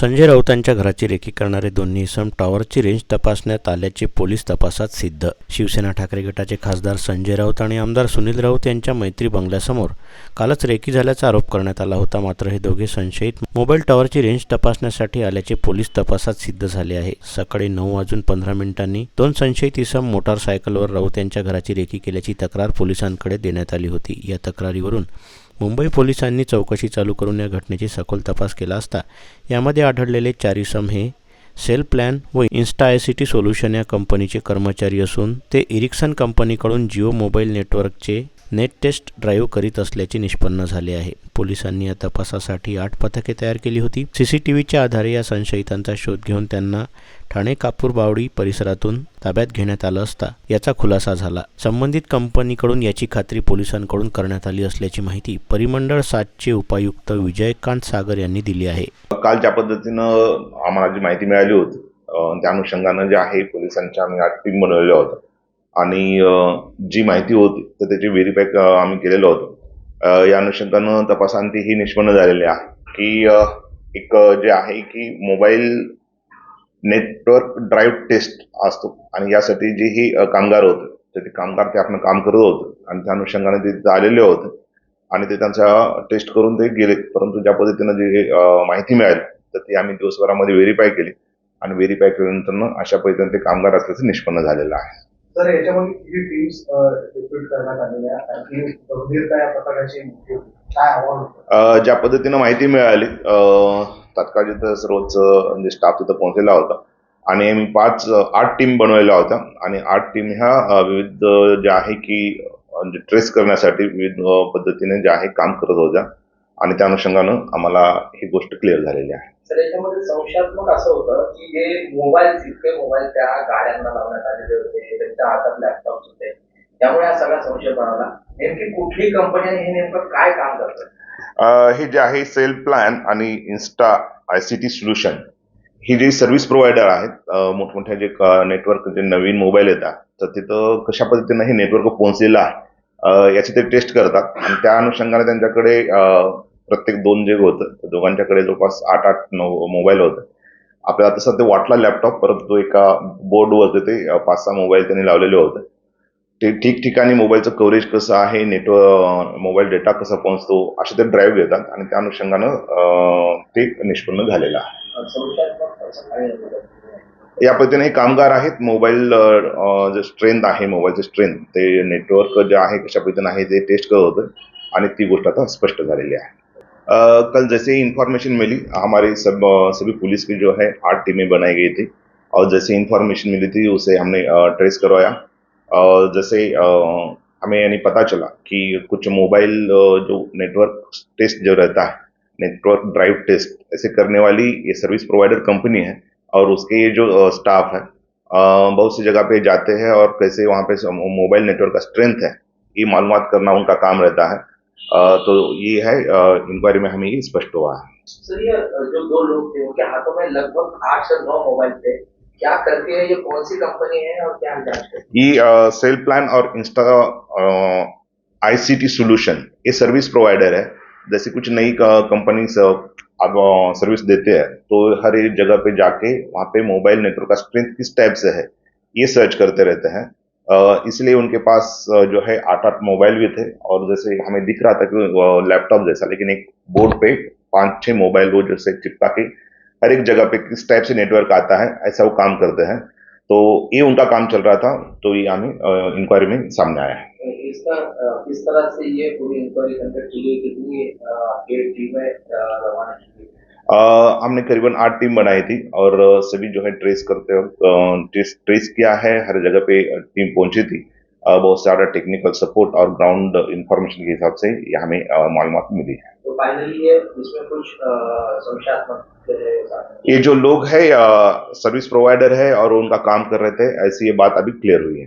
संजय राऊतांच्या घराची रेखी करणारे दोन्ही इसम टॉवरची रेंज तपासण्यात आल्याचे पोलीस तपासात सिद्ध. शिवसेना ठाकरे गटाचे खासदार संजय राऊत आणि आमदार सुनील राऊत यांच्या मैत्री बंगल्यासमोर कालच रेकी झाल्याचा आरोप करण्यात आला होता. मात्र हे दोघे संशयित मोबाईल टॉवरची रेंज तपासण्यासाठी आल्याचे पोलीस तपासात सिद्ध झाले आहे. सकाळी नऊ वाजून पंधरा मिनिटांनी दोन संशयित इसम मोटारसायकलवर राऊत यांच्या घराची रेखी केल्याची तक्रार पोलिसांकडे देण्यात आली होती. या तक्रारीवरून मुंबई पोलिसांनी चौकशी चालू करून या घटनेची सखोल तपास केला असता यामध्ये आढळलेले चारिसम हे सेल प्लॅन व इन्स्टायसिटी सोल्युशन या कंपनीचे कर्मचारी असून ते इरिक्सन कंपनीकडून जिओ मोबाईल नेटवर्कचे नेट टेस्ट ड्राईव्ह करीत असल्याचे निष्पन्न झाले आहे. पोलिसांनी या तपासासाठी आठ पथके तयार केली होती. सीसीटीव्हीच्या आधारे या संशयितांचा शोध घेऊन त्यांना ठाणे कापूर बावडी परिसरातून ताब्यात घेण्यात आलं असता याचा खुलासा झाला. संबंधित कंपनीकडून याची खात्री पोलिसांकडून करण्यात आली असल्याची माहिती परिमंडळ सातचे उपायुक्त विजयकांत सागर यांनी दिली आहे. काल ज्या पद्धतीनं आम्हाला जी माहिती मिळाली होती त्या अनुषंगानं जे आहे पोलिसांच्या आम्ही आठ टीम बनवल्या होत्या. आणि जी माहिती होती तर त्याची व्हेरीफाय आम्ही केलेलं होतं. या अनुषंगानं तपासांती ही निष्पन्न झालेली आहे. की एक जे आहे की मोबाईल नेटवर्क ड्राईव्ह टेस्ट असतो. आणि यासाठी जे ही कामगार होते तर ते कामगार ते आपण काम करत होते. आणि त्या अनुषंगाने ते आलेले होते. आणि ते त्यांचा टेस्ट करून ते गेले. परंतु ज्या पद्धतीनं जे माहिती मिळाली तर ती आम्ही दिवसभरामध्ये व्हेरीफाय केली. आणि व्हेरीफाय केल्यानंतर अशा पद्धतीने ते कामगार असल्याचं निष्पन्न झालेलं आहे. तर याच्यामध्ये किती टीम्स रिक्रूट करण्यात आलेल्या आणि गंभीरता या प्रकाराची काय आव्हान ज्या पद्धतीनं माहिती मिळाली अं, तात्काळ जिथं सर्वच म्हणजे स्टाफ तिथं पोहोचलेला होता. आणि मी पाच आठ टीम बनवलेल्या होत्या. आणि आठ टीम ह्या विविध ज्या आहे की म्हणजे ट्रेस करण्यासाठी विविध पद्धतीने ज्या आहे काम करत होत्या. आणि त्या अनुषंगानं आम्हाला ही गोष्ट क्लिअर झालेली आहे. याच्यामध्ये संशयात्मक असं होतं की जे मोबाईल इतके मोबाईल त्या गाड्यांना लावण्यात आलेले होते त्यांच्या हातात लॅपटॉप होते त्यामुळे हा सगळा संशय बनवला नेमकी कुठली कंपनी आणि हे नेमकं काय काम करतं? हे जे आहे सेल प्लॅन आणि insta I C T solution ही जी सर्व्हिस प्रोव्हायडर आहेत मोठमोठ्या जे नेटवर्क जे नवीन मोबाईल येतात तर तिथं कशा पद्धतीनं हे नेटवर्क पोहोचलेलं आहे याची ते टेस्ट करतात. आणि त्या अनुषंगाने त्यांच्याकडे प्रत्येक दोन जे होतं दोघांच्याकडे जवळपास आठ आठ नऊ मोबाईल होते. आपल्याला तसं ते वाटला लॅपटॉप परंतु एका बोर्डवर ते पाच सहा मोबाईल त्यांनी लावलेले होते. ते ठिकठिकाणी मोबाईलचं कव्हरेज कसं आहे नेटवर्क मोबाईल डेटा कसा पोहोचतो असे ते ड्राईव्ह घेतात आणि त्या अनुषंगानं ते निष्पन्न झालेलं आहे. या पद्धतीने हे कामगार आहेत. मोबाईल जे स्ट्रेंथ आहे मोबाईलचे स्ट्रेंथ ते नेटवर्क जे आहे कशा पद्धतीने आहे ते टेस्ट करत होतं. आणि ती गोष्ट आता स्पष्ट झालेली आहे. कल जैसे ही इंफॉर्मेशन मिली, हमारे सब सभी पुलिस की जो है, आठ टीमें बनाई गई थी। और जैसे इंफॉर्मेशन मिली थी, उसे हमने ट्रेस करवाया। और जैसे हमें यानी पता चला कि कुछ मोबाइल जो नेटवर्क टेस्ट जो रहता है नेटवर्क ड्राइव टेस्ट ऐसे करने वाली ये सर्विस प्रोवाइडर कंपनी है। और उसके ये जो स्टाफ है बहुत सी जगह पे जाते हैं और कैसे वहाँ पे मोबाइल नेटवर्क का स्ट्रेंथ है, ये मालूम करना उनका काम रहता है। तो ये है इंक्वायरी में हमें ये स्पष्ट हुआ है। सर ये जो दो लोग थे उनके हाथों में लगभग आठ से नौ मोबाइल थे। क्या करती है ये कौन सी कंपनी है और क्या ये सेल प्लान और इंस्टा आईसीटी सॉल्यूशन ये सर्विस प्रोवाइडर है। जैसे कुछ नई कंपनी अब सर्विस देते हैं तो हर एक जगह पे जाके वहाँ पे मोबाइल नेटवर्क का स्ट्रेंथ किस टाइप से है ये सर्च करते रहते हैं। इसलिए उनके पास जो है आठ आठ मोबाइल भी थे और जैसे हमें दिख रहा था कि लैपटॉप जैसा, लेकिन एक बोर्ड पे पाँच छह मोबाइल वो जैसे चिपका के हर एक जगह पे किस टाइप से नेटवर्क आता है, ऐसा वो काम करते हैं। तो ये उनका काम चल रहा था तो ये हमें इंक्वायरी में सामने आया है। इसका किस तरह से ये पूरी इंक्वायरी कंडक्ट की गई कितनी रवाना हमने करीबन आठ टीम बनाई थी और सभी जो है ट्रेस करते वक्त ट्रेस, ट्रेस किया है हर जगह पे टीम पहुँची थी। बहुत सारा टेक्निकल सपोर्ट और ग्राउंड इंफॉर्मेशन के हिसाब से ये हमें मालूमात मिली है। तो फाइनली ये इसमें कुछ ये जो लोग है सर्विस प्रोवाइडर है और उनका काम कर रहे थे ऐसी ये बात अभी क्लियर हुई है।